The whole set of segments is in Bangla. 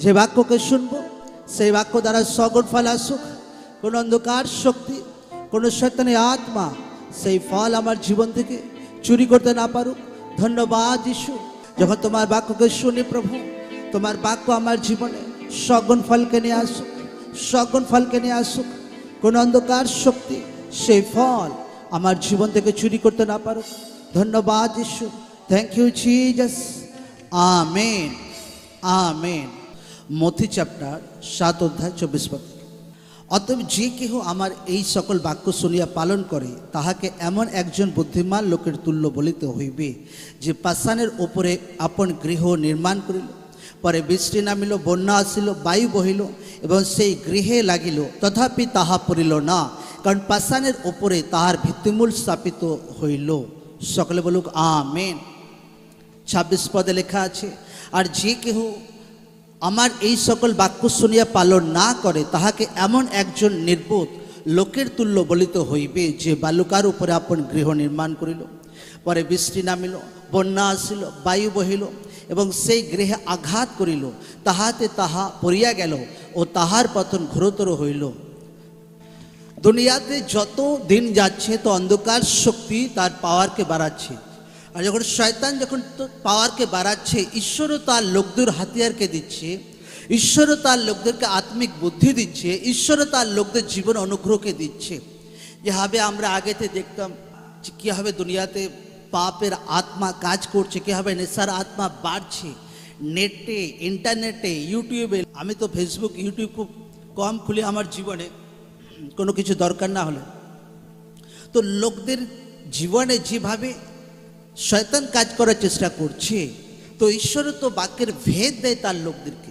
যে বাক্যকে শুনব, সেই বাক্য দ্বারা সগুণ ফল আসুক। কোনো অন্ধকার শক্তি, কোনো শৈতানের আত্মা সেই ফল আমার জীবন থেকে চুরি করতে না পারুক। ধন্যবাদ যিশু। যখন তোমার বাক্যকে শুনি প্রভু, তোমার বাক্য আমার জীবনে সগুণ ফলকে নিয়ে আসুক সগুণ ফলকে নিয়ে আসুক। কোন অন্ধকার শক্তি সেই ফল আমার জীবন থেকে চুরি করতে না পারুক। ধন্যবাদ যিশু। Thank you Jesus amen amen Mathi chapter সাত অধ্যায় চব্বিশ পদ। অতএব যে কেহ আমার এই সকল বাক্য শুনিয়া পালন করে, তাহাকে এমন একজন বুদ্ধিমান লোকের তুল্য বলিতে হইবে, যে পাষাণের ওপরে আপন গৃহ নির্মাণ করিল, পরে বৃষ্টি নামিল, বন্যা আসিল, বায়ু বহিল, এবং সেই গৃহে লাগিল, তথাপি তাহা পড়িল না, কারণ পাষাণের ওপরে তাহার ভিত্তিমূল স্থাপিত হইল। সকলে বলুক, আমেন। ছাব্বিশ পদে লেখা আছে, আর যে কেহ আমার এই সকল বাক্য শুনিয়া পালন না করে, তাহাকে এমন একজন নির্বোধ লোকের তুল্য বলিত হইবে যে বালুকার উপরে আপন গৃহ নির্মাণ করিল। পরে বৃষ্টি নামিল, বন্যা আসিল, বায়ু বহিল এবং সেই গৃহে আঘাত করিল। তাহাতে তাহা পড়িয়া গেল ও তাহার পতন ঘোরতর হইল। দুনিয়াতে যত দিন যাচ্ছে, তো অন্ধকার শক্তি তার পাওয়ারকে বাড়াচ্ছে। আর যখন শয়তান যখন পাওয়ারকে বাড়াচ্ছে, ঈশ্বরও তার লোকদের হাতিয়ারকে দিচ্ছে, ঈশ্বরও তার লোকদেরকে আত্মিক বুদ্ধি দিচ্ছে, ঈশ্বরও তার লোকদের জীবন অনুগ্রহকে দিচ্ছে। যেভাবে আমরা আগেতে দেখতাম যে কীভাবে দুনিয়াতে পাপের আত্মা কাজ করছে, কীভাবে নেশার আত্মা বাড়ছে নেটে ইন্টারনেটে ইউটিউবে আমি তো ফেসবুক ইউটিউব খুব কম খুলি আমার জীবনে, কোনো কিছু দরকার না হলে। তো লোকদের জীবনে যেভাবে শয়তান কাজ করার চেষ্টা করছে। তো ঈশ্বর তো বাক্যের ভেদ দেয় তার লোকদেরকে।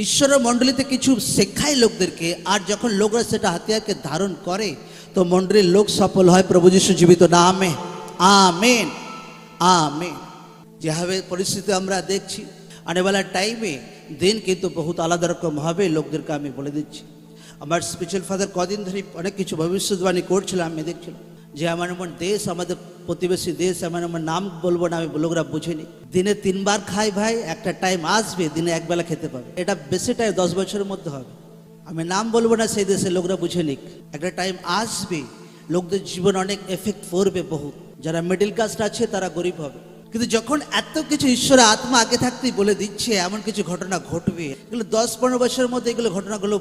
ঈশ্বর মণ্ডলীতে কিছু শেখায় লোকদেরকে, আর যখন লোকরা সেটা হাতিয়ারকে ধারণ করে, তো মণ্ডলীর লোক সফল হয় প্রভু যিশু জীবিত নামে আমেন। আমেন। যেভাবে পরিস্থিতি আমরা দেখছি আনেওয়ালা টাইমে দিন কিন্তু বহুত আলাদা রকম হবে লোকদেরকে আমি বলে দিচ্ছি। আমার স্পিরিচুয়াল ফাদার কদিন ধরে অনেক কিছু ভবিষ্যৎবাণী করছিলাম আমি দেখছিলাম। যে আমার এমন দেশ, আমাদের প্রতিবেশী দেশ এমন এমন নাম বলব না, আমি লোকরা বুঝিনি। দিনে তিনবার খাই ভাই, একটা টাইম আসবে, দিনে একবেলা খেতে পাবে। এটা বেশি টাইম দশ বছরের মধ্যে হবে। আমি নাম বলব না, সেই দেশের লোকরা বুঝে নিক। একটা টাইম আসবে, লোকদের জীবন অনেক এফেক্ট পড়বে বহু যারা মিডিল কাস্ট আছে, তারা গরিব হবে। কিন্তু যখন এত কিছু ঈশ্বরের আত্মা আগে থাকতেই বলে দিচ্ছে, এমন কিছু ঘটনা ঘটবে। এগুলো দশ পনেরো বছরের মধ্যে এগুলো ঘটনাগুলো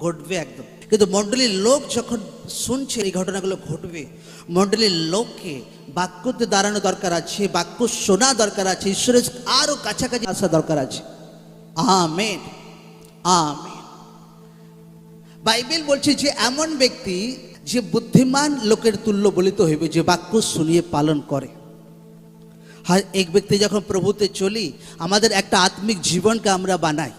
ঘটবে একদম। কিন্তু মণ্ডলীর লোক যখন শুনছে এই ঘটনাগুলো ঘটবে। মণ্ডলীর লোককে বাক্যতে দাঁড়ানো দরকার আছে, বাক্য শোনা দরকার আছে, ঈশ্বরের আরও কাছাকাছি আসা দরকার আছে। Amen amen. বাইবেল বলছে যে এমন ব্যক্তি যে বুদ্ধিমান লোকের তুল্য বলিত হইবে, যে বাক্য শুনিয়ে পালন করে। হয় এক ব্যক্তি যখন প্রভুতে চলি, আমাদের একটা আত্মিক জীবনকে আমরা বানাই।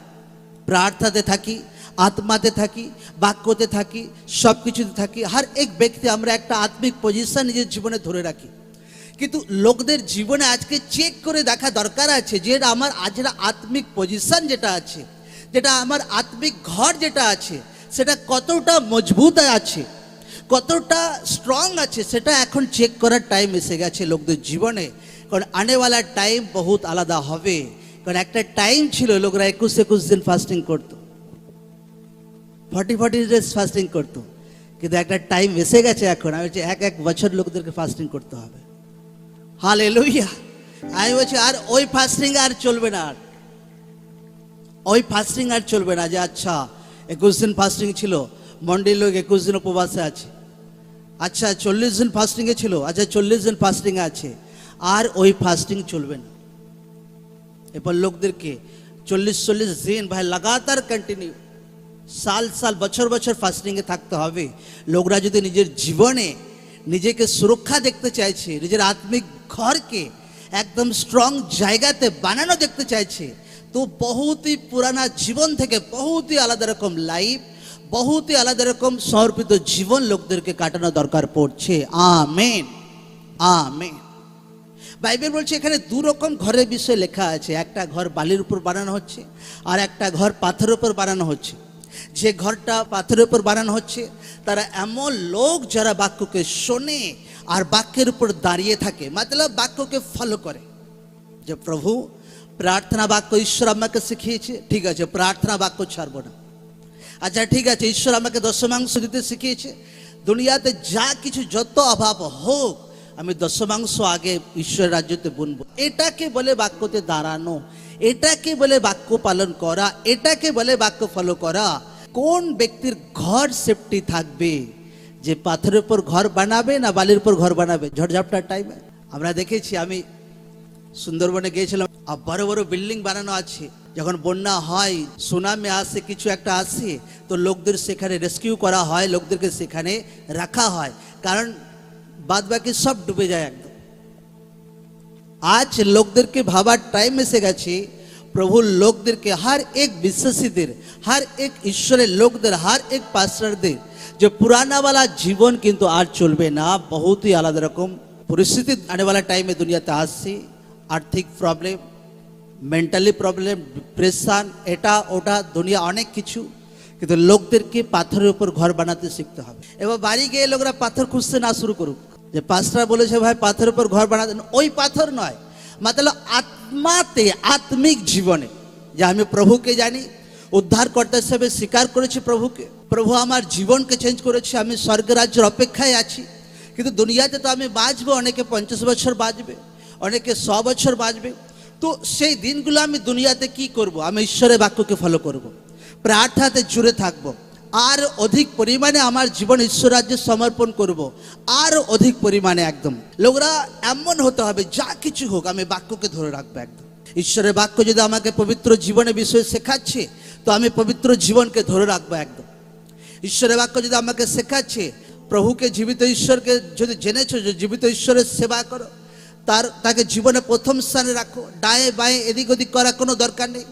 প্রার্থাতে থাকি আত্মাতে থাকি, বাক্যতে থাকি সব কিছুতে থাকি, হর এক ব্যক্তি আমরা একটা আত্মিক পজিশন নিজের জীবনে ধরে রাখি। কিন্তু লোকদের জীবনে আজকে চেক করে দেখা দরকার আছে যে এটা আমার আজরা আত্মিক পজিশন যেটা আছে, যেটা আমার আত্মিক ঘর যেটা আছে, সেটা কতটা মজবুত আছে, কতটা স্ট্রং আছে, সেটা এখন চেক করার টাইম এসে গেছে লোকদের জীবনে। কারণ আনেওয়ালা টাইম বহুত আলাদা হবে। কারণ একটা টাইম ছিল, লোকরা একুশ একুশ দিন ফাস্টিং করতো। ফর্টি ফর্টি ডেজ ফাস্টিং করতো। কিন্তু একটা টাইম এসে গেছে এখন, আমি বলছি এক এক বছর লোকদেরকে ফাস্টিং করতে হবে। হাল এলুইয়া আমি বলছি, আর ওই ফাস্টিং আর চলবে না আর। ওই ফাস্টিং আর চলবে না যে আচ্ছা একুশ দিন ফাস্টিং ছিল, মন্ডির লোক একুশ দিন উপবাসে আছে। আচ্ছা চল্লিশ দিন ফাস্টিংয়ে ছিল আচ্ছা চল্লিশ দিন ফাস্টিংয়ে আছে। আর ওই ফাস্টিং চলবে না। এরপর লোকদেরকে চল্লিশ চল্লিশ দিন ভাই, লাগাতার কন্টিনিউ সাল সাল বছর বছর ফাস্টিংয়ে থাকতে হবে। লোকরা যদি নিজের জীবনে নিজেকে সুরক্ষা দেখতে চাইছে, নিজের আত্মিক ঘরকে একদম স্ট্রং জায়গাতে বানানো দেখতে চাইছে, তো বহুতই পুরানা জীবন থেকে বহুতই আলাদা রকম লাইফ বহুতই আলাদা রকম সমর্পিত জীবন লোকদেরকে কাটানো দরকার পড়ছে। আমেন। আমেন। বাইবেল বলছে, এখানে দু রকম ঘরের বিষয়ে লেখা আছে। একটা ঘর বালির উপর বানানো হচ্ছে, আর একটা ঘর পাথরের উপর বানানো হচ্ছে। যে ঘরটা পাথরের উপর বানানো হচ্ছে, তারা এমন লোক যারা বাক্যকে শোনে আর বাক্যের উপর দাঁড়িয়ে থাকে, মতলব বাক্যকে ফলো করে। যে প্রভু, প্রার্থনা বাক্য ঈশ্বর আমাকে শিখিয়েছে, ঠিক আছে, প্রার্থনা বাক্য ছাড়বো না। আচ্ছা ঠিক আছে, ঈশ্বর আমাকে দশমাংশ দিতে শিখিয়েছে। দুনিয়াতে যা কিছু যত অভাব হোক, আমি দশমাংশ আগে ঈশ্বরের রাজ্যতে বুনবো। এটাকে বলে বাক্যতে দাঁড়ানো, এটাকে বলে বাক্য পালন করা, এটাকে বলে বাক্য ফলো করা কোন ব্যক্তির ঘর সেফটি থাকবে? যে পাথরের উপর ঘর বানাবে না বালির উপর ঘর বানাবে? ঝড়ঝাপটার টাইমে আমরা দেখেছি, আমি সুন্দরবনে গিয়েছিলাম। আর বড় বড় বিল্ডিং বানানো আছে। যখন বন্যা হয় সুনামি আসে, কিছু একটা আসে, তো লোকদের সেখানে রেস্কিউ করা হয়, লোকদেরকে সেখানে রাখা হয়। কারণ বাদ বাকি সব ডুবে যায় একদম। আজ লোকদেরকে ভাবার টাইম এসে গেছে। প্রভুর লোকদেরকে, হার এক বিশ্বাসীদের, হার এক ঈশ্বরের লোকদের, হার এক পাস্টারদের, যে পুরানাওয়ালা জীবন কিন্তু আর চলবে না, বহুতই আলাদা রকম পরিস্থিতি। আনেওয়ালা টাইমে দুনিয়াতে আসছে, আর্থিক প্রবলেম মেন্টালি প্রবলেম ডিপ্রেশন এটা, ওটা, দুনিয়া অনেক কিছু, কিন্তু লোকদেরকে পাথরের উপর ঘর বানাতে শিখতে হবে। এবার বাড়ি গিয়ে লোকরা পাথর খুঁজতে না শুরু করুক। যে পাঁচটা বলেছে, ভাই, পাথরের উপর ঘর বানাতে, ওই পাথর নয় মাতাল আত্মাতে আত্মিক জীবনে যে আমি প্রভুকে জানি উদ্ধারকর্তা হিসেবে স্বীকার করেছি প্রভুকে প্রভু আমার জীবনকে চেঞ্জ করেছে আমি স্বর্গরাজ্যের অপেক্ষায় আছি কিন্তু দুনিয়াতে তো আমি বাঁচবো অনেকে পঞ্চাশ বছর বাঁচবে অনেকে শ বছর বাঁচবে তো সেই দিনগুলো আমি দুনিয়াতে কি করব আমি ঈশ্বরের বাক্যকে ফলো করব। প্রার্থনাতে জুড়ে থাকব। আর অধিক পরিমাণে আমার জীবন ঈশ্বর রাজ্যে সমর্পণ করব। আর অধিক পরিমাণে একদম। লোকরা এমন হতে হবে, যা কিছু হোক, আমি বাক্যকে ধরে রাখব একদম। ঈশ্বরের বাক্য যদি আমাকে পবিত্র জীবনের বিষয়ে শেখাচ্ছে, তো আমি পবিত্র জীবনকে ধরে রাখব একদম। ঈশ্বরের বাক্য যদি আমাকে শেখাচ্ছে, প্রভুকে জীবিত ঈশ্বরকে যদি জেনেছো যে জীবিত ঈশ্বরের সেবা করো, তার, তাকে জীবনে প্রথম স্থানে রাখো। ডায়ে বায়ে এদিক ওদিক করার কোনো দরকার নেই।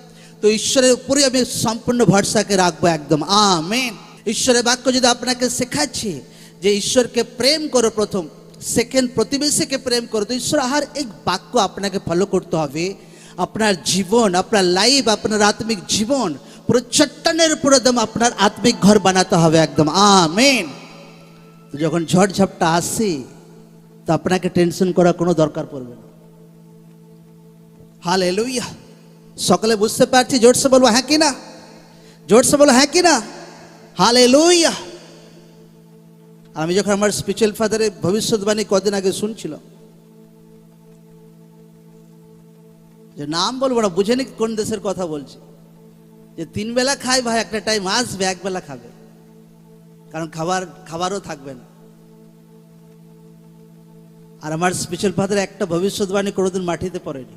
তো ঈশ্বরের উপরে আমি সম্পূর্ণ ভরসাকে রাখব একদম। আমেন। ঈশ্বরের বাক্য যদি আপনাকে শেখাচ্ছে যে ঈশ্বরকে প্রেম করো প্রথম সেকেন্ড প্রতিবেশীকে প্রেম করো, তো ঈশ্বর আহার এক বাক্য আপনাকে ফলো করতে হবে। আপনার জীবন, আপনার লাইফ আপনার আত্মিক জীবন পুরো চট্টানের উপর একদম আপনার আত্মিক ঘর বানাতে হবে একদম। আমেন। যখন ঝড় ঝাপটা আসে, তো আপনাকে টেনশন করার কোনো দরকার পড়বে না। হাল এলুইয়া সকালে বুঝতে পারছি জোরসে বলব হ্যাঁ কি না? জোরসে বলো হ্যাঁ কি না? হাল এলুইয়া আমি যখন আমার স্পিরিচুয়াল ফাদারের ভবিষ্যৎবাণী কদিন আগে শুনছিলাম যে নাম বলব না বুঝেনি কোন দেশের কথা বলছি, যে তিন বেলা খাই ভাই, একটা টাইম আসবে, এক বেলা খাবে। কারণ খাবার, খাবারও থাকবে না। আর আমার স্পেশাল ফাদার একটা ভবিষ্যৎবাণী কোনোদিন মাটিতে পড়েনি।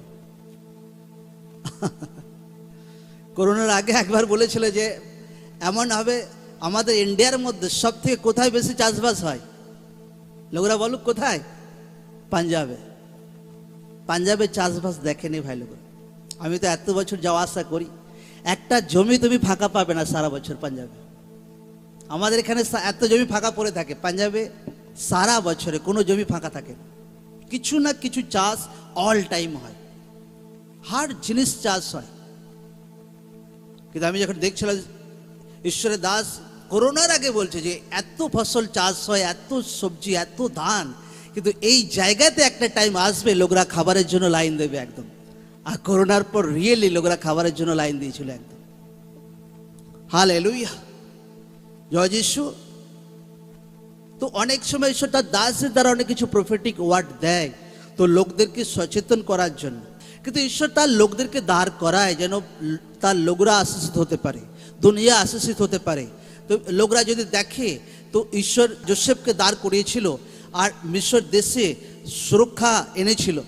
করোনার আগে একবার বলেছিল যে, এমন হবে আমাদের ইন্ডিয়ার মধ্যে সব থেকে কোথায় বেশি চাষবাস হয়? লোকরা বলুক, কোথায়? পাঞ্জাবে। পাঞ্জাবে চাষবাস দেখেনি ভাই লোক আমি তো এত বছর যাওয়া আসা করি। একটা জমি তুমি ফাঁকা পাবে না সারা বছর পাঞ্জাবে। আমাদের এখানে এত জমি ফাঁকা পড়ে থাকে। পাঞ্জাবে সারা বছরে কোনো জমি ফাঁকা থাকে কিছু না কিছু চাষ অল টাইম হয়। হার জিনিস চাষ হয়। কিন্তু আমি যখন দেখছিলাম ঈশ্বরের দাস করোনার আগে বলছে যে এত ফসল চাষ হয়, এত সবজি, এত ধান, কিন্তু এই জায়গাতে একটা টাইম আসবে লোকরা খাবারের জন্য লাইন দেবে একদম। আর করোনার পর রিয়েলি লোকরা খাবারের জন্য লাইন দিয়েছিল একদম। হাল এলুইয়া জয় যিশু। তো অনেক সময় ঈশ্বর তার দাসের দ্বারা অনেক কিছু প্রফেটিক ওয়ার্ড দেয়। তো লোকদেরকে সচেতন করার জন্য কিন্তু ঈশ্বর তার লোকদেরকে দাঁড় করায় যেন তার লোকরা আশিসিত হতে পারে, দুনিয়া আশিসিত হতে পারে। তো লোকরা যদি দেখে, তো ঈশ্বর জোসেফকে দাঁড় করিয়েছিল আর মিশর দেশে সুরক্ষা এনেছিল।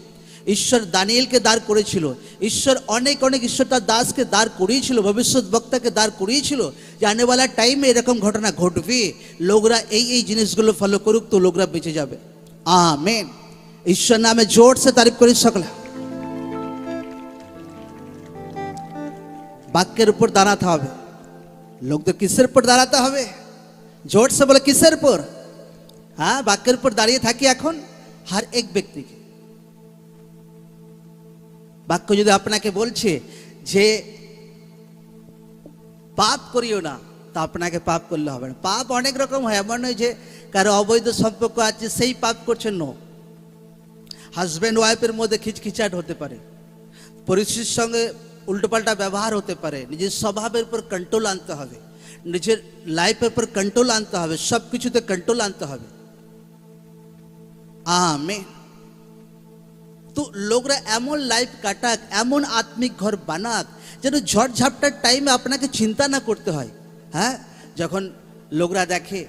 ঈশ্বর দানিয়েলকে দাঁড় করেছিল ঈশ্বর অনেক অনেক ঈশ্বর তার দাসকে দাঁড় করিয়েছিল, ভবিষ্যৎ বক্তাকে দাঁড় করিয়েছিল যে আনেওয়ালা টাইমে এরকম ঘটনা ঘটবে, লোকরা এই এই জিনিসগুলো ফলো করুক, তো লোকরা বেঁচে যাবে। আমেন। ঈশ্বর নামে জোর সে তারিফ করি সকলে। বাক্যের উপর দাঁড়াতে হবে। লোকদের কিসের উপর দাঁড়াতে হবে? জোর সে বলে, কিসের উপর? হ্যাঁ বাক্যের উপর দাঁড়িয়ে থাকি এখন হার এক ব্যক্তিকে। বাক্য যদি আপনাকে বলছে যে, পাপ করিও না, তা আপনাকে পাপ করলে হবে না। পাপ অনেক রকম হয়, এমন নয় যে কারও অবৈধ সম্পর্ক আছে, সেই পাপ করছেন নো। হাজব্যান্ড ওয়াইফের মধ্যে খিচখিচাট হতে পারে। পরিস্থিতির সঙ্গে উল্টোপাল্টা ব্যবহার হতে পারে। নিজের স্বভাবের উপর কন্ট্রোল আনতে হবে। নিজের লাইফের উপর কন্ট্রোল আনতে হবে। সব কিছুতে কন্ট্রোল আনতে হবে। আমেন। তো লোকরা এমন লাইফ কাটাক, এমন আত্মিক ঘর বানাক, যেন ঝড় ঝাপটার টাইমে আপনাকে চিন্তা না করতে হয়। হ্যাঁ? যখন লোকরা দেখে,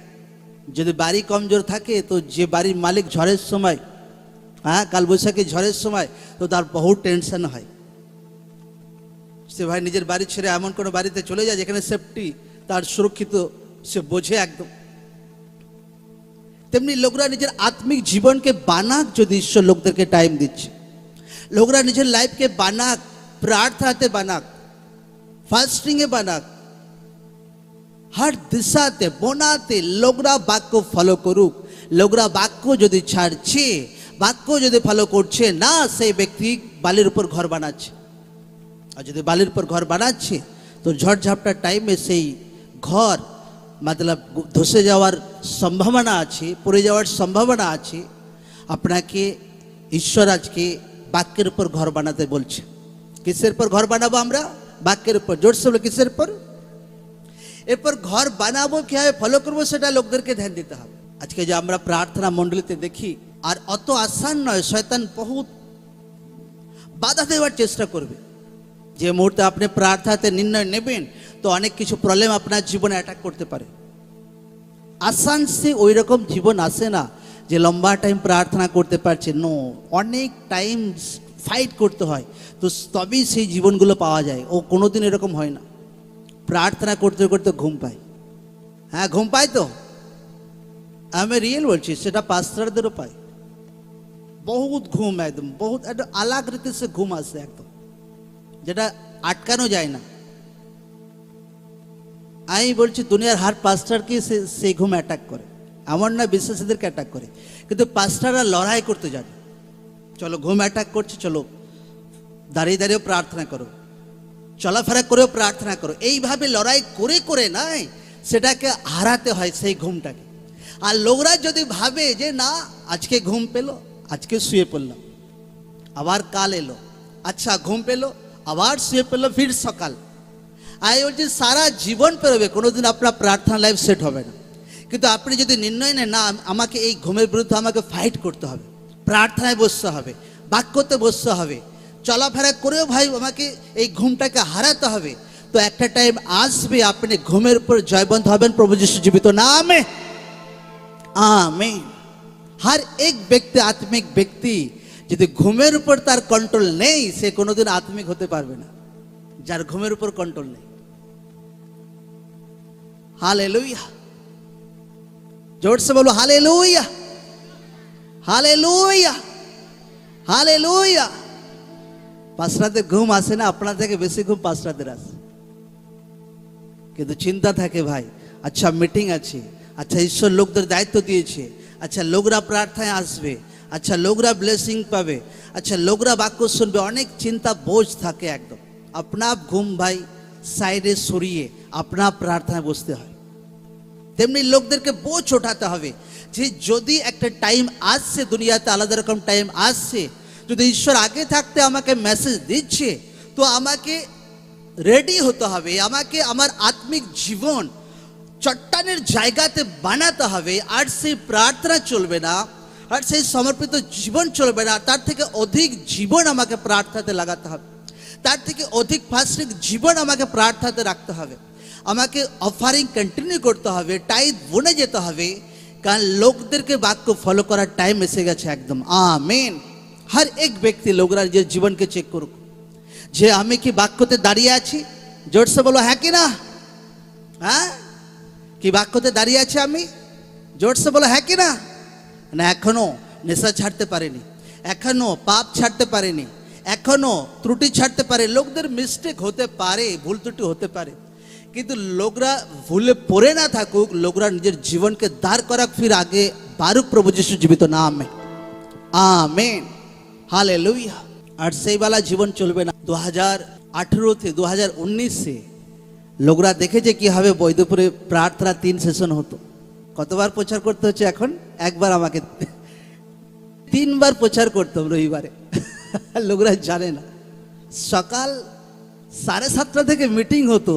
যদি বাড়ি কমজোর থাকে, তো যে বাড়ির মালিক ঝড়ের সময় হ্যাঁ? কালবৈশাখী ঝড়ের সময়, তো তার বহু টেনশন হয়। সে ভাই নিজের বাড়ি ছেড়ে এমন কোনো বাড়িতে চলে যায় যেখানে সেফটি তার সুরক্ষিত সে বোঝে একদম। তেমনি লোকরা নিজের আত্মিক জীবনকে বানাক যদি ঈশ্বর লোকদেরকে টাইম দিচ্ছে। লোকরা নিজের লাইফকে বানাক, প্রার্থনাতে বানাক ফাস্টিংয়ে বানাক। হর দিশাতে, বোনাতে লোকরা বাক্য ফলো করুক। লোকরা বাক্য যদি ছাড়ছে, বাক্য যদি ফলো করছে, না সেই ব্যক্তি বালির উপর ঘর বানাচ্ছে। আর যদি বালির উপর ঘর বানাচ্ছে, তো ঝড়ঝাপটার টাইমে সেই ঘর, মতলব ধসে যাওয়ার সম্ভাবনা আছে, পড়ে যাওয়ার সম্ভাবনা আছে, আপনাকে ঈশ্বর আজকে বাক্যের উপর ঘর বানাতে বলছে। কিসের পর ঘর বানাবো আমরা? বাক্যের উপর। জোরসে বলে, কিসের পর? এরপর ঘর বানাবো কীভাবে ফলো করব সেটা লোকদেরকে ধ্যান দিতে হবে। আজকে যে আমরা প্রার্থনা মণ্ডলীতে দেখি, আর অত আসান নয়, শয়তান বহুত বাধা দেওয়ার চেষ্টা করবে। যে মুহূর্তে আপনি প্রার্থনাতে নির্ণয় নেবেন, তো অনেক কিছু প্রবলেম আপনার জীবনে অ্যাটাক করতে পারে। আসানসে ওই রকম জীবন আসে না যে লম্বা টাইম প্রার্থনা করতে পারছে নো অনেক টাইম ফাইট করতে হয়, তো তবেই সেই জীবনগুলো পাওয়া যায়, ও কোনোদিন এরকম হয় না। প্রার্থনা করতে করতে ঘুম পায়। হ্যাঁ ঘুম পায় তো? আমি রিয়েল বলছি, সেটা পাস্টারদেরও পায়। বহুত ঘুম একদম, বহুত একটা আলাগ রীতি সে ঘুম আসে একদম। যেটা আটকানো যায় না। আমি বলছি, দুনিয়ার হার পাস্টারকে সে সেই ঘুম অ্যাটাক করে। এমন না বিশ্বাসীদেরকে অ্যাটাক করে। কিন্তু পাস্টাররা লড়াই করতে জানে চলো, ঘুম অ্যাটাক করছে, চলো। দাঁড়িয়ে দাঁড়িয়েও প্রার্থনা করো। চলাফেরা করেও প্রার্থনা করো। এইভাবে লড়াই করে করে নাই, সেটাকে হারাতে হয় সেই ঘুমটাকে। আর লোকরা যদি ভাবে যে, না, আজকে ঘুম পেল, আজকে শুয়ে পড়লাম। আবার কাল এলো। আচ্ছা ঘুম পেল আবার শুয়ে পেলো ফির সকাল আমি বলছি সারা জীবন পেরোবে কোনোদিন আপনার প্রার্থনা লাইফ সেট হবে না কিন্তু আপনি যদি নির্ণয় নেন না আমাকে এই ঘুমের বিরুদ্ধে আমাকে ফাইট করতে হবে প্রার্থনায় বসতে হবে বাক্যতে বসতে হবে চলাফেরা করেও ভাই আমাকে এই ঘুমটাকে হারাতে হবে তো একটা টাইম আসবে আপনি ঘুমের উপর জয়বন্ত হবেন প্রভু যিশু জীবিত নামে আমেন हर एक ব্যক্তি আত্মিক ব্যক্তি যদি ঘুমের উপর তার কন্ট্রোল নেই, সে কোনোদিন আত্মিক হতে পারবে না। যার ঘুমের উপর কন্ট্রোল নেই। হালে লুইয়া জোর সে বলো হালে লুইয়া হালে লুইয়া হালে লুইয়া পাঁচরাতের ঘুম আসে না, আপনার থেকে বেশি ঘুম পাঁচরাতের আসে। কিন্তু চিন্তা থাকে ভাই আচ্ছা মিটিং আছে আচ্ছা ঈশ্বর লোকদের দায়িত্ব দিয়েছে আচ্ছা লোকরা প্রার্থনায় আসবে আচ্ছা লোকরা ব্লেসিং পাবে আচ্ছা লোকরা বাক্য শুনবে অনেক চিন্তা বোঝ থাকে একদম আপনা আপ ঘুম ভাই সাইডে সরিয়ে আপনা আপ প্রার্থনায় বসতে হয় তেমনি লোকদেরকে বোঝ ওঠাতে হবে যে যদি একটা টাইম আসছে দুনিয়াতে আলাদা রকম টাইম আসছে যদি ঈশ্বর আগে থাকতে আমাকে মেসেজ দিচ্ছে তো আমাকে রেডি হতে হবে আমাকে আমার আত্মিক জীবন চট্টানের জায়গাতে বানাতে হবে আর সেই প্রার্থনা চলবে না আর সেই সমর্পিত জীবন চলবে না। তার থেকে অধিক জীবন আমাকে প্রার্থনাতে লাগাতে হবে। তার থেকে অধিক ফাস্টিং জীবন আমাকে প্রার্থনাতে রাখতে হবে। আমাকে অফারিং কন্টিনিউ করতে হবে টাইট বনে যেতে হবে। কারণ লোকদেরকে বাক্য ফলো করার টাইম এসে গেছে একদম। আমেন হর এক ব্যক্তি লোকরা নিজের জীবনকে চেক করুক। যে আমি কি বাক্যতে দাঁড়িয়ে আছি? জোরসে বলো হ্যাঁ কি না? হ্যাঁ? কি বাক্যতে দাঁড়িয়ে আছি আমি? জোরসে বলো হ্যাঁ কি না? না, এখনও নেশা ছাড়তে পারেনি। এখনও পাপ ছাড়তে পারেনি। এখনও ত্রুটি ছাড়তে পারে। লোকদের মিস্টেক হতে পারে, ভুল ত্রুটি হতে পারে। কিন্তু লোকরা ভুলে পড়ে না থাকুক, লোকরা নিজের জীবনকে দাঁড় করাক, ফির আগে বারুক প্রভু যিশু জীবিত নাম আমেন। হালে লুইয়া আর সেই বেলা জীবন চলবে না। দু হাজার আঠেরোতে দু হাজার উনিশে লোকরা দেখেছে কীভাবে বৈদপুরে প্রার্থনা তিন সেশন হতো। কতবার প্রচার করতে হচ্ছে এখন? একবার আমাকে তিনবার প্রচার করতাম রবিবারে। লোকরা জানে না। সকাল সাড়ে সাতটা থেকে মিটিং হতো।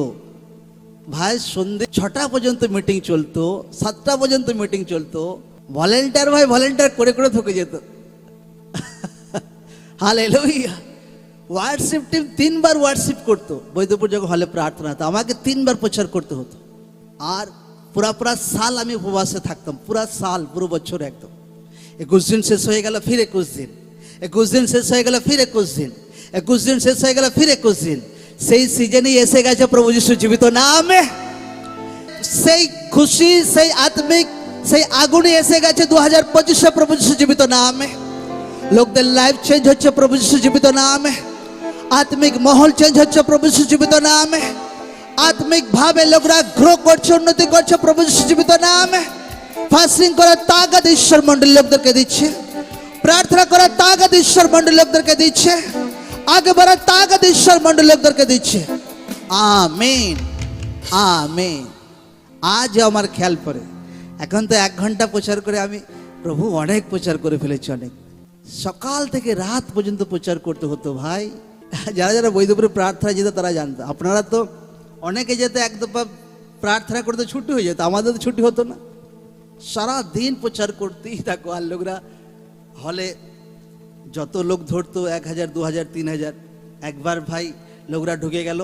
ভাই, সন্ধে ছটা পর্যন্ত মিটিং চলতো, সাতটা পর্যন্ত মিটিং চলতো। ভলেন্টিয়ার ভাই ভলেন্টিয়ার করে করে থকে যেত। হালে হোয়াটসঅ্যাপ টিম তিনবার হোয়াটসঅ্যাপ করতো। বৈদ্যপুর যখন হলে প্রার্থনা হতো, আমাকে তিনবার প্রচার করতে হতো। আর পুরা পুরা সাল আমি উপবাসে থাকতাম, পুরা সাল, পুরো বছর একদম। একুশ দিন শেষ হয়ে গেল, ফির একুশ দিন। একুশ দিন শেষ হয়ে গেল, ফির একুশ দিন। একুশ দিন শেষ হয়ে গেল, ফির একুশ দিন। সেই সিজনই এসে গেছে প্রভু যিশু জীবিত নামে। সেই খুশি, সেই আত্মিক, সেই আগুনে এসে গেছে দু হাজার পঁচিশে প্রভু যিশু জীবিত নামে। লোকদের লাইফ চেঞ্জ হচ্ছে প্রভু যিশু জীবিত নামে। আত্মিক মহল চেঞ্জ হচ্ছে প্রভু যিশু জীবিত নামে। আত্মিক ভাবে লোকরা গ্রো করছে, উন্নতি করছে, প্রভু জীবিত নামে। ফাস্টিং করার তাগাদ ঈশ্বর মন্ডল লোকদেরকে দিচ্ছে। প্রার্থনা করার তাগাদ ঈশ্বর মন্ডল লোকদেরকে দিচ্ছে। আগে বাড়ার তাগাদ ঈশ্বর মন্ডল লোকদেরকে দিচ্ছে। Amen amen. আজ আমার খেয়াল পড়ে। এখন তো এক ঘণ্টা প্রচার করে আমি প্রভু অনেক প্রচার করে ফেলেছি অনেক। সকাল থেকে রাত পর্যন্ত প্রচার করতে হতো ভাই। যারা যারা বৈধপুরে প্রার্থনা যেত তারা জানতো। আপনারা তো অনেকে যেত এক দফা প্রার্থনা করতে ছুটি হয়ে যেত, আমাদের তো ছুটি হতো না। সারা দিন প্রচার করতেই থাকো আর লোকরা হলে যত লোক ধরতো, এক হাজার, দু হাজার, তিন হাজার, একবার ভাই লোকরা ঢুকে গেল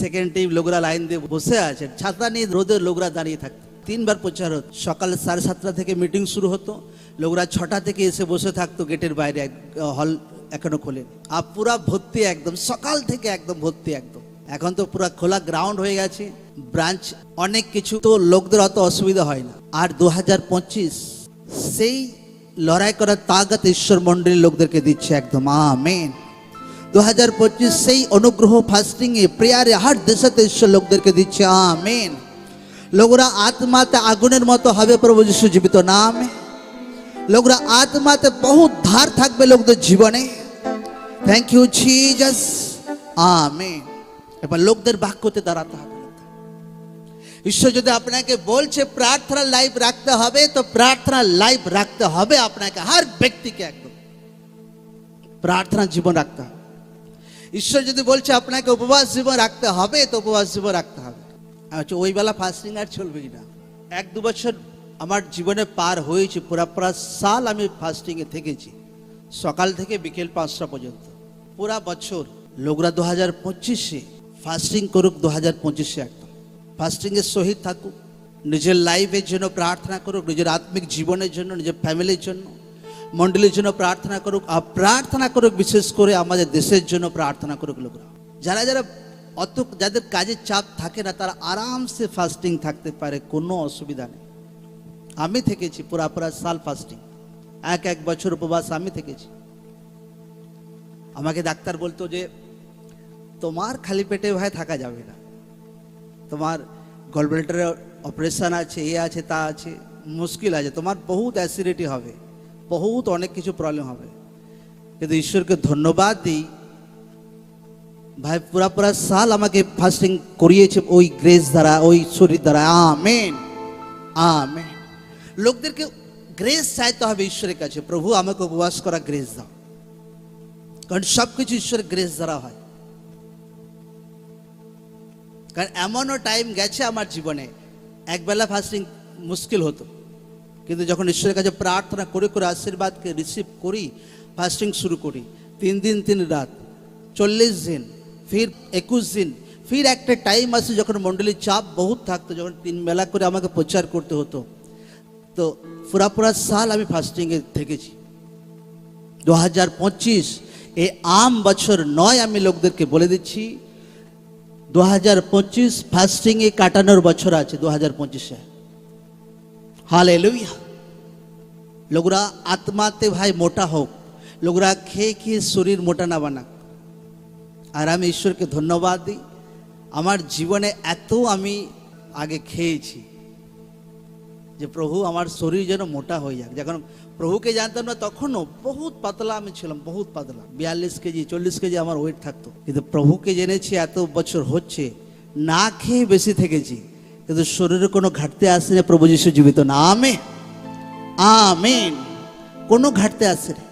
সেকেন্ড টাইম লোকরা লাইন দিয়ে বসে আছে, ছাতা নিয়ে রোদে লোকরা দাঁড়িয়ে থাকতো। তিনবার প্রচার হতো। সকাল সাড়ে সাতটা থেকে মিটিং শুরু হতো, লোকরা ছটা থেকে এসে বসে থাকতো, গেটের বাইরে হল এখনও খোলে। আর পুরা ভর্তি একদম, সকাল থেকে একদম ভর্তি একদম। এখন তো পুরো খোলা গ্রাউন্ড হয়ে গেছে ব্রাঞ্চ অনেক কিছু, তো লোকদের অত অসুবিধা হয় না। আর দু হাজার পঁচিশ, সেই লড়াই করার তাগত ঈশ্বর মন্ডলীর লোকদেরকে দিচ্ছে একদম, আমেন। দু হাজার পঁচিশ, সেই অনুগ্রহ ফাস্টিং এ প্রেয়ারে হার দেশাতে ঈশ্বর লোকদেরকে দিচ্ছে, আমেন। লোকরা আত্মাতে আগুনের মতো হবে প্রভু যিশু জীবিত নামে। লোকরা আত্মাতে বহুত ধার থাকবে লোকদের জীবনে। Thank you Jesus amen. এবার লোকদের বাক্যতে দাঁড়াতে হবে ঈশ্বর যদি আপনাকে বলছে প্রার্থনা লাইভ রাখতে হবে, তো প্রার্থনা লাইভ রাখতে হবে আপনাকে, হর ব্যক্তিকে একদম। প্রার্থনা জীবন রাখতে হবে। ঈশ্বর যদি বলছে আপনাকে উপবাস জীবন রাখতে হবে, তো উপবাস জীবন রাখতে হবে। আচ্ছা ওই বেলা ফাস্টিং আর চলবে না এক দু বছর আমার জীবনে পার হয়েছে, পুরা পুরা সাল আমি ফাস্টিংয়ে থেকেছি। সকাল থেকে বিকেল পাঁচটা পর্যন্ত। পুরা বছর, লোকরা দু হাজার পঁচিশে ফাস্টিং করুক দু হাজার পঁচিশে একদম। ফাস্টিংয়ের সহিত থাকুক, নিজের লাইফের জন্য প্রার্থনা করুক, নিজের আত্মিক জীবনের জন্য, নিজের ফ্যামিলির জন্য মণ্ডলীর জন্য প্রার্থনা করুক, আর প্রার্থনা করুক বিশেষ করে আমাদের দেশের জন্য প্রার্থনা করুক লোকরা। যারা যারা অত যাদের কাজের চাপ থাকে না, তারা আরামসে ফাস্টিং থাকতে পারে, কোনো অসুবিধা নেই। আমি থেকেছি, পুরা পুরা সাল ফাস্টিং এক এক বছর উপবাস আমি থেকেছি। আমাকে ডাক্তার বলতো যে তোমার খালি পেটে ভাই থাকা যাবে না। তোমার গলব্লেডারের অপারেশন আছে, এ আছে, তা আছে, মুশকিল আছে। তোমার বহুত অ্যাসিডিটি হবে, বহুত অনেক কিছু প্রবলেম হবে। কিন্তু ঈশ্বরকে ধন্যবাদ দিই। ভাই, পুরা পুরা সাল আমাকে ফাস্টিং করিয়েছে ওই গ্রেস দ্বারা, ওই শরীর দ্বারা। Amen amen. লোকদেরকে গ্রেস চাইতে হবে ঈশ্বরের কাছে। প্রভু, আমাকে উপবাস করা গ্রেস দাও। কারণ সব কিছু ঈশ্বরের গ্রেস দ্বারা হয়। কারণ এমনও টাইম গেছে আমার জীবনে। একবেলা ফাস্টিং মুশকিল হতো। কিন্তু যখন ঈশ্বরের কাছে প্রার্থনা করে করে আশীর্বাদকে রিসিভ করি ফাস্টিং শুরু করি, তিন দিন, তিন রাত, চল্লিশ দিন, ফির একুশ দিন, ফির একটা টাইম আসে যখন মণ্ডলীর চাপ বহুত থাকতো, যখন তিন বেলা করে আমাকে প্রচার করতে হতো। তো পুরা পুরা সাল আমি ফাস্টিংয়ে থেকেছি। দু হাজার পঁচিশ, এই আম বছর নয় আমি লোকদেরকে বলে দিচ্ছি দু হাজার পঁচিশ ফাস্টিংয়ে কাটানোর বছর আছে দু হাজার পঁচিশে। হালে লোকরা আত্মাতে ভাই মোটা হোক, লোকরা খেয়ে খেয়ে শরীর মোটা না বানাক। আর আমি ঈশ্বরকে ধন্যবাদ দিই, আমার জীবনে এত আমি আগে খেয়েছি যে প্রভু আমার শরীর যেন মোটা হয়ে যাক। যখন প্রভুকে জানতাম না, তখনও বহুত পাতলা আমি ছিলাম, বহুত পাতলা। বিয়াল্লিশ কেজি, চল্লিশ কেজি আমার ওয়েট থাকতো। কিন্তু প্রভুকে জেনেছি, এত বছর হচ্ছে, না খেয়ে বেশি থেকেছি। কিন্তু শরীরে কোনো ঘাটতি আসেনি, প্রভু যিশু জীবিত না। আমে আমেন। কোনো ঘাটতি আসেনি।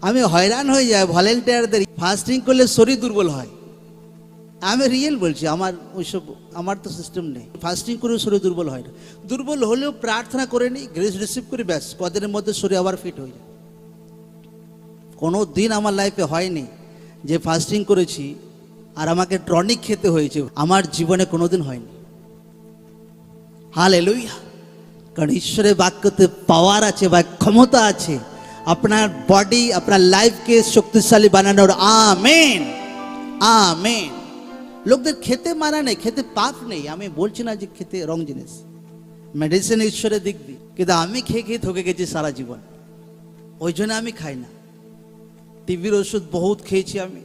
আমি হয়রান হয়ে যাই, ভলেন্টিয়ারদের ফাস্টিং করলে শরীর দুর্বল হয়। আমি রিয়েল বলছি আমার ওইসব, আমার তো সিস্টেম নেই। ফাস্টিং করেও শরীর দুর্বল হয় না। দুর্বল হলেও প্রার্থনা করে নিই গ্রেস রিসিভ করি, ব্যাস, কদিনের মধ্যে শরীর আবার ফিট হয়ে যায়। কোনো দিন আমার লাইফে হয়নি যে ফাস্টিং করেছি আর আমাকে টনিক খেতে হয়েছে, আমার জীবনে কোনোদিন হয়নি। হালে লইয়া কারণ ঈশ্বরের বাক্যতে পাওয়ার আছে বা ক্ষমতা আছে, আপনার বডি আপনার লাইফকে শক্তিশালী বানানোর, আমেন! আমেন! লোকদের খেতে মানা নেই, খেতে পাপ নেই। আমি বলছি না যে খেতে রং জিনিস। মেডিসিন ঈশ্বরের দিক দিয়ে। কিন্তু আমি খেয়ে খেয়ে থকে গেছি সারা জীবন। ওই জন্য আমি খাই না। টিভির ওষুধ বহুত খেয়েছি আমি।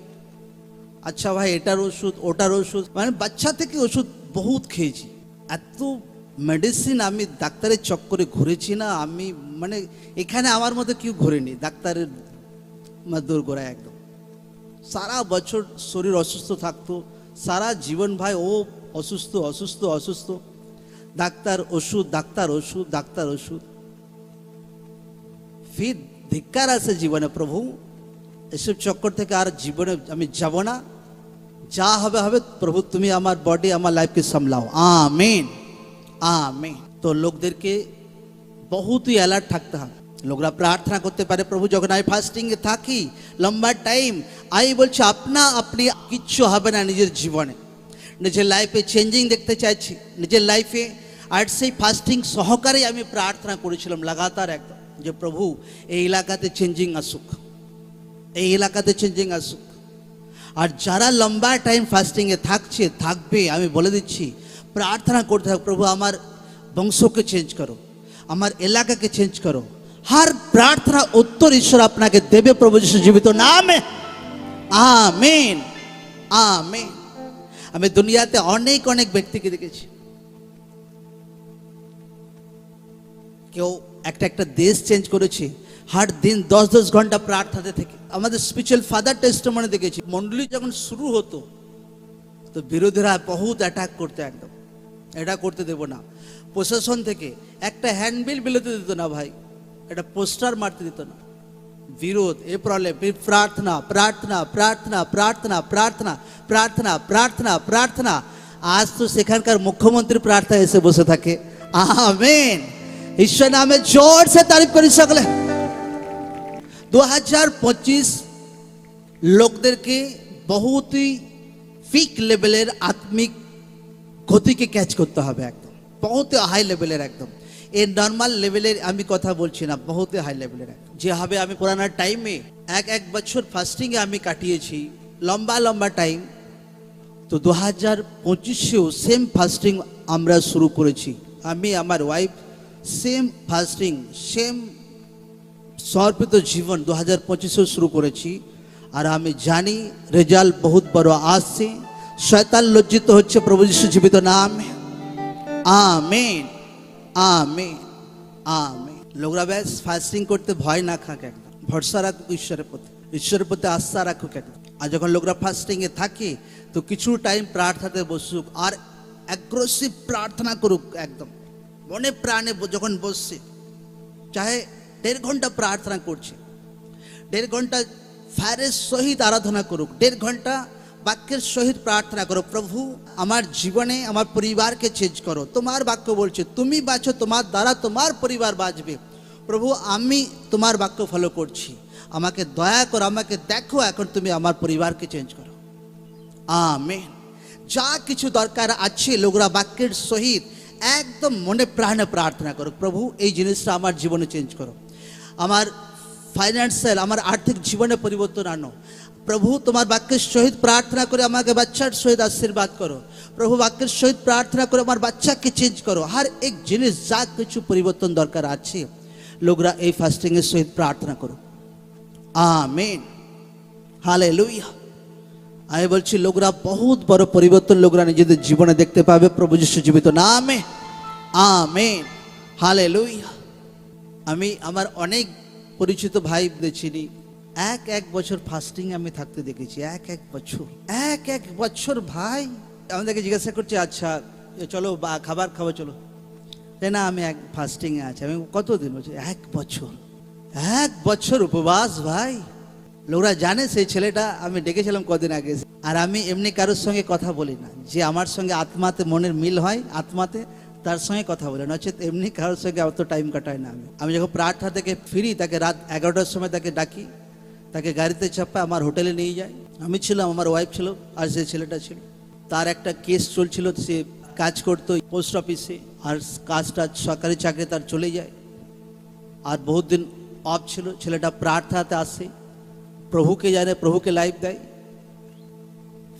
আচ্ছা ভাই, এটার ওষুধ, ওটার ওষুধ। মানে বাচ্চা থেকে ওষুধ বহুত খেয়েছি। এত মেডিসিন আমি ডাক্তারের চক্করে ঘুরেছি না। আমি মানে এখানে আমার মতো কেউ ঘুরেনি। ডাক্তারের দূর গোড়ায় একদম। সারা বছর শরীর অসুস্থ থাকতো। সারা জীবন ভাই, ও অসুস্থ অসুস্থ অসুস্থ। ডাক্তার ওষুধ ডাক্তার ওষুধ ডাক্তার ওষুধ। ফির ধিক্কার আছে জীবনে, প্রভু। এসব চক্কর থেকে আর জীবনে আমি যাব না। যা হবে হবে। প্রভু, তুমি আমার বডি আমার লাইফকে সামলাও। আমেন। আমেন। তো লোকদেরকে বহুতই অ্যালার্ট থাকতে হবে। লোকরা প্রার্থনা করতে পারে, প্রভু যখন আমি ফাস্টিংয়ে থাকি, লম্বা টাইম আমি বলছি, আপনা, আপনি কিচ্ছু হবে না নিজের জীবনে। নিজের লাইফে চেঞ্জিং দেখতে চাইছি, নিজের লাইফে আর সেই ফাস্টিং সহকারে আমি প্রার্থনা করেছিলাম লাগাতার একদম যে প্রভু, এই এলাকাতে চেঞ্জিং আসুক। এই এলাকাতে চেঞ্জিং আসুক। আর যারা লম্বা টাইম ফাস্টিংয়ে থাকছে, থাকবে, আমি বলে দিচ্ছি, প্রার্থনা করতে থাক, প্রভু, আমার বংশকে চেঞ্জ করো, আমার এলাকাকে চেঞ্জ করো। হার প্রার্থনা উত্তর ঈশ্বর আপনাকে দেবে প্রভু যিশু জীবিত নামে আমেন আমেন আমি দুনিয়াতে অনেক অনেক ব্যক্তিকে দেখেছি কেউ একটা একটা দেশ চেঞ্জ করেছে হার দিন দশ দশ ঘণ্টা প্রার্থনাতে থেকে আমাদের স্পিরিচুয়াল ফাদার টেস্ট মানে দেখেছি মন্ডলী যখন শুরু হতো তো বিরোধীরা বহুত অ্যাটাক করতে একদম এটা করতে দেব না প্রশাসন থেকে একটা হ্যান্ডবিল বেরোতে দিত না ভাই একটা পোস্টার মারতে দিত না বিরোধ এ প্রবলেম প্রার্থনা প্রার্থনা প্রার্থনা প্রার্থনা প্রার্থনা প্রার্থনা প্রার্থনা প্রার্থনা আজ তো সেখানকার মুখ্যমন্ত্রী প্রার্থনা এসে বসে থাকে আমেন ঈশ্বর নামে জোর সে তারিফ করি সকলে দু হাজার পঁচিশ লোকদেরকে বহুতই ফিক লেভেলের আত্মিক গতিকে ক্যাচ করতে হবে একদম বহুত হাই লেভেলের একদম এই নর্মাল লেভেলের আমি কথা বলছি না, বহুতে হাই লেভেলের। যেভাবে আমি পুরানোর টাইমে এক এক বছর ফাস্টিংয়ে আমি কাটিয়েছি, লম্বা লম্বা টাইম তো দু হাজার পঁচিশেও সেম ফাস্টিং আমরা শুরু করেছি। আমি, আমার ওয়াইফ সেম ফাস্টিং সেম সমর্পিত জীবন দু হাজার পঁচিশেও শুরু করেছি। আর আমি জানি রেজাল্ট বহুত বড় আসছে। শয়তান লজ্জিত হচ্ছে প্রভু যিশু জীবিত নামে। আমেন। আমেন আমেন লোকরা ব্যাস ফাস্টিং করতে ভয় না খাক একদম ভরসা রাখুক ঈশ্বরের প্রতি। ঈশ্বরের প্রতি আস্থা রাখুক একদম আর যখন লোকরা ফাস্টিংয়ে থাকে, তো কিছু টাইম প্রার্থনাতে বসুক, আর অ্যাগ্রেসিভ প্রার্থনা করুক একদম। মনে প্রাণে যখন বসছে, চাহে দেড় ঘণ্টা প্রার্থনা করছে। দেড় ঘণ্টা ফায়ারের সহিত আরাধনা করুক। দেড় ঘণ্টা বাক্যের সহিত প্রার্থনা করো, প্রভু, আমার জীবনে আমার পরিবারকে চেঞ্জ করো। তোমার বাক্য বলছে, তুমি বাঁচো, তোমার দ্বারা তোমার পরিবার বাঁচবে। প্রভু, আমি তোমার বাক্য ফলো করছি। আমাকে দয়া করো, আমাকে দেখো, এখন তুমি আমার পরিবারকে চেঞ্জ করো। আমেন। যা কিছু দরকার আছে লোকরা বাক্যের সহিত একদম মনে প্রাণে প্রার্থনা করো প্রভু, এই জিনিসটা আমার জীবনে চেঞ্জ করো। আমার ফাইন্যান্সিয়াল আমার আর্থিক জীবনে পরিবর্তন আনো। প্রভু, তোমার বাক্যের সহিত প্রার্থনা করে আমাকে বাচ্চার সহিত আশীর্বাদ করো। প্রভু, বাক্যের সহিত প্রার্থনা করে আমার বাচ্চাকে চেঞ্জ করো। হর এক জিনিস, যা কিছু পরিবর্তন দরকার আছে, লোকরা এই ফাস্টিংয়ের সহিত প্রার্থনা করো। আমেন। হালে লুইয়া আমি বলছি, লোকরা বহুত বড় পরিবর্তন লোকরা নিজেদের জীবনে দেখতে পাবে, প্রভু যিশু জীবিত নামে আমেন। হালে আমি আমার অনেক পরিচিত ভাই চিনি এক এক বছর ফাস্টিং আমি থাকতে দেখেছি, এক এক বছর, এক এক বছর ভাই। আমাদেরকে জিজ্ঞাসা করছি আচ্ছা চলো বা, খাবার খাব, চলো। এ না, আমি এক ফাস্টিংয়ে আছি। আমি, কতদিন বলছি এক বছর। এক বছর উপবাস ভাই? লোকরা জানে সেই ছেলেটা, আমি ডেকেছিলাম কদিন আগে। আর আমি এমনি কারোর সঙ্গে কথা বলি না। যে আমার সঙ্গে আত্মাতে মনের মিল হয়, আত্মাতে তার সঙ্গে কথা বলি। নচেত এমনি কারোর সঙ্গে অত টাইম কাটাই না আমি। আমি যখন প্রার্থনা থেকে ফিরি, তাকে রাত এগারোটার সময় তাকে ডাকি। তাকে গাড়িতে চাপায় আমার হোটেলে নিয়ে যায়। আমি ছিলাম, আমার ওয়াইফ ছিল আর সে ছেলেটা ছিল। তার একটা কেস চলছিল, সে কাজ করতো পোস্ট অফিসে আর কাজটা সরকারি চাকরি তার চলে যায়। আর বহুত দিন অফ ছিল, ছেলেটা প্রার্থনাতে আসে, প্রভুকে জানে, প্রভুকে লাইফ দেয়।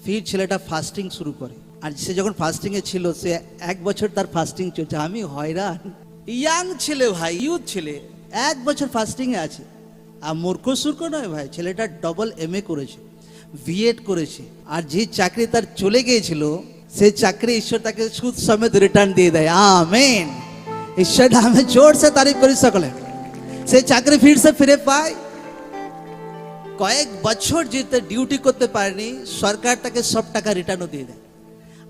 ফির ছেলেটা ফাস্টিং শুরু করে। আর সে যখন ফাস্টিংয়ে ছিল, সে এক বছর তার ফাস্টিং চলছে। আমি হয়রান। ইয়াং ছেলে ভাই ইউথ ছেলে, এক বছর ফাস্টিংয়ে আছে। আর মূর্খ সুর্খ নয় ভাই, ছেলেটা ডবল এম করেছে বিএড করেছে, আর যে চাকরি তার চলে গিয়েছিল সেই চাকরি ঈশ্বর তাকে সুদ সমেত রিটার্ন দিয়ে দেয়। আমেন ঈশ্বর নামে জোর সে তারিফ করি সকলে। সে চাকরি ফির সে ফিরে পায়। কয়েক বছর যেতে ডিউটি করতে পারেনি, সরকার তাকে সব টাকা রিটার্নও দিয়ে দেয়।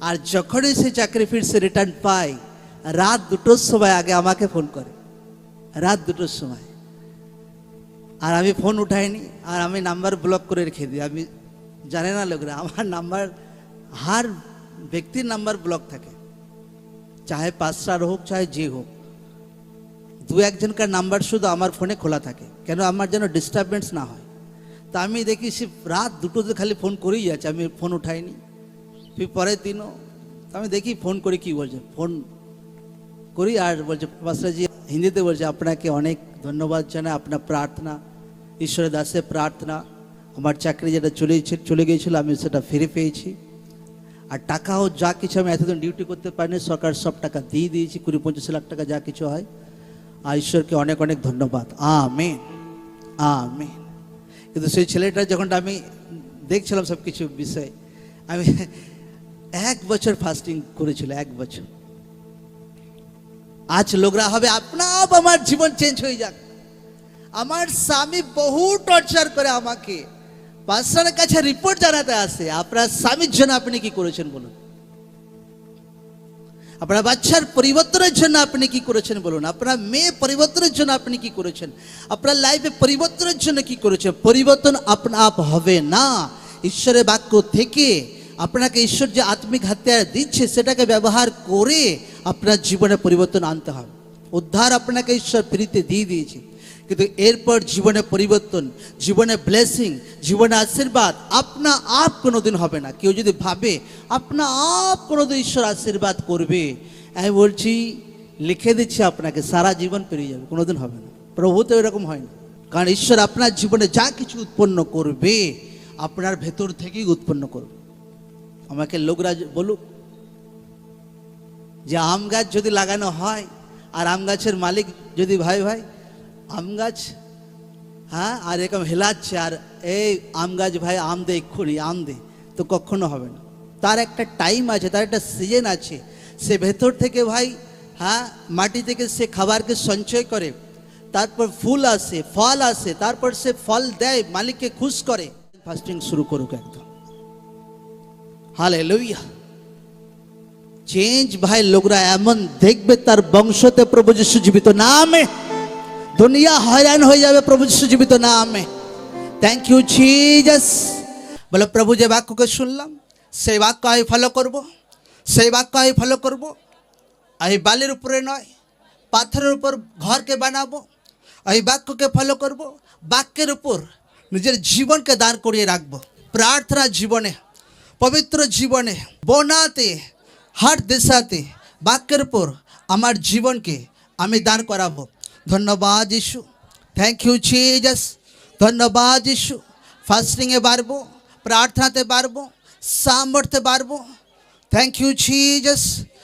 আর যখনই সে চাকরি ফির সে রিটার্ন পায়, রাত দুটোর সময় আগে আমাকে ফোন করে। রাত দুটোর সময়। আর আমি ফোন উঠাইনি, আর আমি নাম্বার ব্লক করে রেখে দিই। আমি জানে না লোকরা, আমার নাম্বার, হার ব্যক্তির নাম্বার ব্লক থাকে। চাহে পাঁচ হোক চাহে যে হোক। দু একজনকার নাম্বার শুধু আমার ফোনে খোলা থাকে, কেন আমার যেন ডিস্টারবেন্স না হয়। তা আমি দেখি সে রাত দুটোতে খালি ফোন করেই যাচ্ছে, আমি ফোন উঠাইনি। ফির পরের দিনও আমি দেখি ফোন করে কি বলছে, ফোন করি আর বলছে, মাস্টারজি, হিন্দিতে বলছে, আপনাকে অনেক ধন্যবাদ জানাই, আপনার প্রার্থনা ঈশ্বরের দাসে প্রার্থনা। আমার চাকরি যেটা চলে চলে গিয়েছিল, আমি সেটা ফিরে পেয়েছি। আর টাকাও যা কিছু আমি এতদিন ডিউটি করতে পারিনি, সরকার সব টাকা দিয়ে দিয়েছি, কুড়ি, পঁচিশ লাখ টাকা যা কিছু হয়। আর ঈশ্বরকে অনেক অনেক ধন্যবাদ। আমেন। আমেন। কিন্তু সেই ছেলেটা যখন আমি দেখছিলাম সব কিছু বিষয়, আমি এক বছর ফাস্টিং করেছিল, এক বছর। আজ লোকরা হবে আপনা আপ, আমার জীবন চেঞ্জ হয়ে যাক। আমার স্বামী বহু টর্চার করে আমাকে। পাঁচজনের কাছে রিপোর্ট জানাতে আসে, আপনার স্বামীর জন্য আপনি কি করেছেন বলুন? আপনার বাচ্চার পরিবর্তনের জন্য আপনি কি করেছেন বলুন? আপনার মেয়ে পরিবর্তনের জন্য আপনি কি করেছেন? আপনার লাইফে পরিবর্তনের জন্য কি করেছেন? পরিবর্তন আপনা আপ হবে না। ঈশ্বরের বাক্য থেকে আপনাকে ঈশ্বর যে আত্মিক হাতিয়ার দিচ্ছে, সেটাকে ব্যবহার করে আপনার জীবনে পরিবর্তন আনতে হবে। উদ্ধার আপনাকে ঈশ্বর ফ্রিতে দিয়ে দিয়েছে। কিন্তু এরপর জীবনে পরিবর্তন, জীবনে ব্লেসিং জীবনে আশীর্বাদ, আপনা আপ কোনোদিন হবে না। কেউ যদি ভাবে, আপনা আপ কোনোদিন ঈশ্বর আশীর্বাদ করবে? আমি বলছি, লিখে দিচ্ছি আপনাকে, সারা জীবন পেরিয়ে যাবে, কোনোদিন হবে না। প্রভু, তো এরকম হয় না। কারণ ঈশ্বর আপনার জীবনে যা কিছু উৎপন্ন করবে, আপনার ভেতর থেকেই উৎপন্ন করবে। আমাকে লোকরা বলুক যে আম গাছ যদি লাগানো হয়, আর আম গাছের মালিক যদি ভাই ভাই আম গাছ? হ্যাঁ আর এরকম হেলাচ্ছে, আর এই আম গাছ ভাই, আম দে এক্ষুনি, আম দে। তো কখনো হবে না। তার একটা টাইম আছে, তার একটা সিজন আছে। সে ভেতর থেকে ভাই হ্যাঁ মাটি থেকে সে খাবারকে সঞ্চয় করে। তারপর ফুল আসে, ফল আসে, তারপর সে ফল দেয়, মালিককে খুশ করে। ফাস্টিং শুরু করুক একদম। হালে লইয়া চেঞ্জ ভাই, লোকরা এমন দেখবে তার বংশতে প্রভু যিশু জীবিত নামে। দুনিয়া হয়রান হয়ে যাবে প্রভু যিশু জীবিত নামে। থ্যাংক ইউ জিজাস বলে, প্রভু যে বাক্যকে শুনলাম, সেই বাক্য আমি ফলো করব। সেই বাক্য আমি ফলো করব। আমি বালির উপরে নয়, পাথরের উপর ঘরকে বানাবো। আমি বাক্যকে ফলো করব। বাক্যের উপর নিজের জীবনকে দাঁড় করিয়ে রাখব। প্রার্থনা জীবনে, পবিত্র জীবনে, বনাতে হার দেশাতে, বাক্যের উপর আমার জীবনকে আমি দান করাবো। ধন্যবাদ ইস্যু থ্যাংক ইউ জিজাস ধন্যবাদ ইস্যু ফাস্টিংয়ে বাড়বো প্রার্থনাতে বাড়বো সামর্থ্যে বাড়বো থ্যাংক ইউ জিজাস